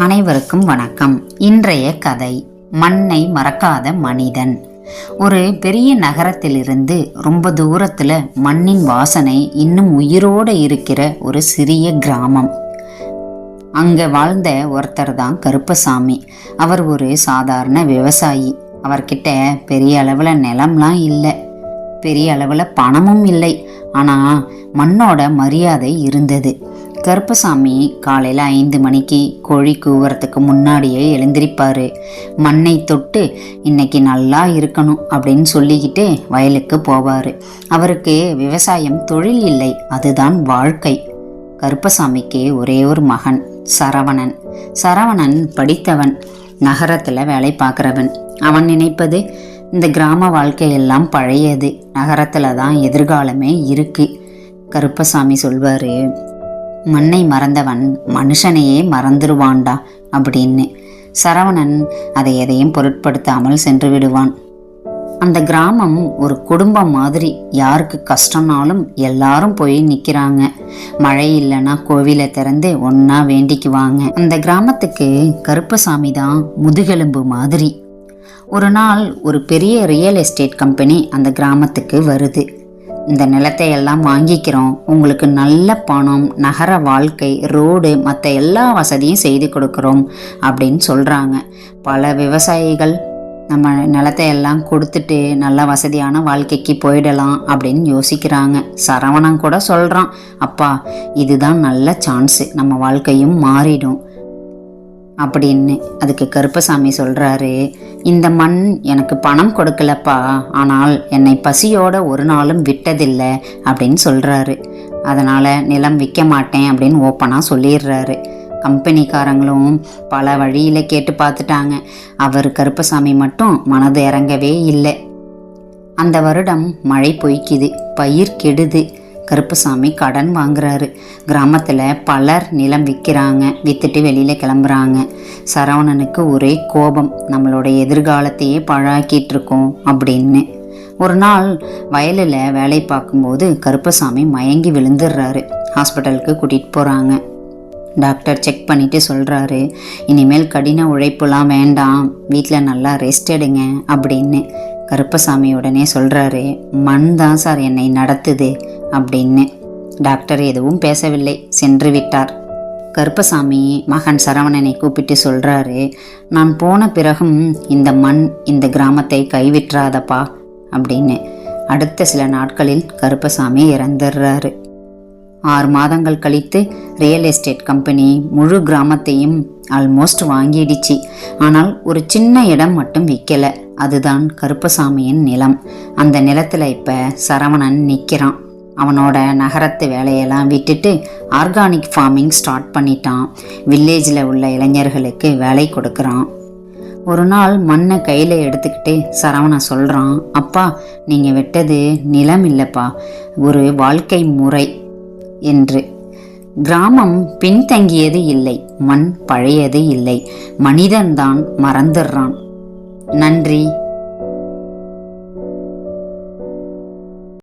அனைவருக்கும் வணக்கம். இன்றைய கதை மண்ணை மறக்காத மனிதன். ஒரு பெரிய நகரத்திலிருந்து ரொம்ப தூரத்தில் மண்ணின் வாசனை இன்னும் உயிரோடு இருக்கிற ஒரு சிறிய கிராமம். அங்கே வாழ்ந்த ஒருத்தர் தான் கருப்பசாமி. அவர் ஒரு சாதாரண விவசாயி. அவர்கிட்ட பெரிய அளவில் நிலம்லாம் இல்லை. பெரிய அளவில் பணமும் இல்லை. ஆனால் மண்ணோட மரியாதை இருந்தது. கருப்பசாமி காலையில் ஐந்து மணிக்கு கோழி கூவுறதுக்கு முன்னாடியே எழுந்திருப்பாரு. மண்ணை தொட்டு இன்னைக்கு நல்லா இருக்கணும் அப்படின்னு சொல்லிக்கிட்டு வயலுக்கு போவார். அவருக்கு விவசாயம் தொழில் இல்லை அதுதான் வாழ்க்கை. கருப்பசாமிக்கு ஒரே ஒரு மகன் சரவணன். சரவணன் படித்தவன் நகரத்தில் வேலை பார்க்குறவன். அவன் நினைப்பது இந்த கிராம வாழ்க்கையெல்லாம் பழையது. நகரத்தில் தான் எதிர்காலமே இருக்குது கருப்பசாமி சொல்வார் மண்ணை மறந்தவன் மனுஷனையே மறந்துடுவான்டா அப்படின்னு. சரவணன் அதை எதையும் பொருட்படுத்தாமல் சென்று விடுவான். அந்த கிராமம் ஒரு குடும்பம் மாதிரி யாருக்கு கஷ்டம்னாலும் எல்லாரும் போய் நிற்கிறாங்க மழை இல்லைன்னா கோவிலை திறந்து ஒன்றா வேண்டிக்குவாங்க. அந்த கிராமத்துக்கு கருப்பசாமி தான் முதுகெலும்பு மாதிரி. ஒரு நாள் ஒரு பெரிய ரியல் எஸ்டேட் கம்பெனி அந்த கிராமத்துக்கு வருது. இந்த நிலத்தை எல்லாம் வாங்கிக்கிறோம். உங்களுக்கு நல்ல பணம் நகர வாழ்க்கை ரோடு மற்ற எல்லா வசதியும் செய்து கொடுக்குறோம் அப்படின்னு சொல்கிறாங்க பல விவசாயிகள் நம்ம நிலத்தை எல்லாம் கொடுத்துட்டு நல்ல வசதியான வாழ்க்கைக்கு போயிடலாம் அப்படின்னு யோசிக்கிறாங்க. சரவணன் கூட சொல்கிறான் அப்பா இதுதான் நல்ல சான்ஸு நம்ம வாழ்க்கையும் மாறிடும். அப்படின்னு அதுக்கு கருப்பசாமி சொல்கிறாரு இந்த மண் எனக்கு பணம் கொடுக்கலப்பா. ஆனால் என்னை பசியோட ஒரு நாளும் விட்டதில்லை அப்படின்னு சொல்கிறாரு அதனால் நிலம் விற்க மாட்டேன் அப்படின்னு ஓப்பனாக சொல்லிடுறாரு. கம்பெனிக்காரங்களும் பல வழியில் கேட்டு பார்த்துட்டாங்க. அவர் கருப்பசாமி மட்டும் மனது இறங்கவே இல்லை. அந்த வருடம் மழை பொய்க்குது பயிர் கெடுது. கருப்பசாமி கடன் வாங்குறாரு. கிராமத்தில் பலர் நிலம் விற்கிறாங்க விற்றுட்டு வெளியில் கிளம்புறாங்க. சரவணனுக்கு ஒரே கோபம் நம்மளோட எதிர்காலத்தையே பழாக்கிட்டு இருக்கோம் அப்படின்னு. ஒரு நாள் வயலில் வேலை பார்க்கும்போது கருப்பசாமி மயங்கி விழுந்துடுறாரு. ஹாஸ்பிட்டலுக்கு கூட்டிகிட்டு போகிறாங்க டாக்டர் செக் பண்ணிவிட்டு சொல்கிறாரு இனிமேல் கடின உழைப்புலாம் வேண்டாம் வீட்டில் நல்லா ரெஸ்ட் எடுங்க அப்படின்னு. கருப்பசாமி உடனே சொல்கிறாரு மண் தான் சார் என்னை நடத்துது அப்படின்னு. டாக்டர் எதுவும் பேசவில்லை. சென்று விட்டார். கருப்பசாமி மகன் சரவணனை கூப்பிட்டு சொல்கிறாரு நான் போன பிறகும் இந்த மண் இந்த கிராமத்தை கைவிட்றாதப்பா அப்படின்னு. அடுத்த சில நாட்களில் கருப்பசாமி இறந்துடுறாரு ஆறு மாதங்கள் கழித்து ரியல் எஸ்டேட் கம்பெனி முழு கிராமத்தையும் ஆல்மோஸ்ட் வாங்கிடுச்சு. ஆனால் ஒரு சின்ன இடம் மட்டும் விற்கலை அதுதான் கருப்பசாமியின் நிலம். அந்த நிலத்தில் இப்போ சரவணன் நிற்கிறான் அவனோட நகரத்து வேலையெல்லாம் விட்டுட்டு ஆர்கானிக் ஃபார்மிங் ஸ்டார்ட் பண்ணிட்டான். வில்லேஜில் உள்ள இளைஞர்களுக்கு வேலை கொடுக்குறான். ஒரு நாள் மண்ணை கையில் எடுத்துக்கிட்டு சரவணன் சொல்கிறான் அப்பா நீங்கள் விட்டது நிலம் இல்லைப்பா ஒரு வாழ்க்கை முறை என்று. கிராமம் பின்தங்கியது இல்லை மண் பழையது இல்லை மனிதன்தான் மறந்துடுறான். நன்றி.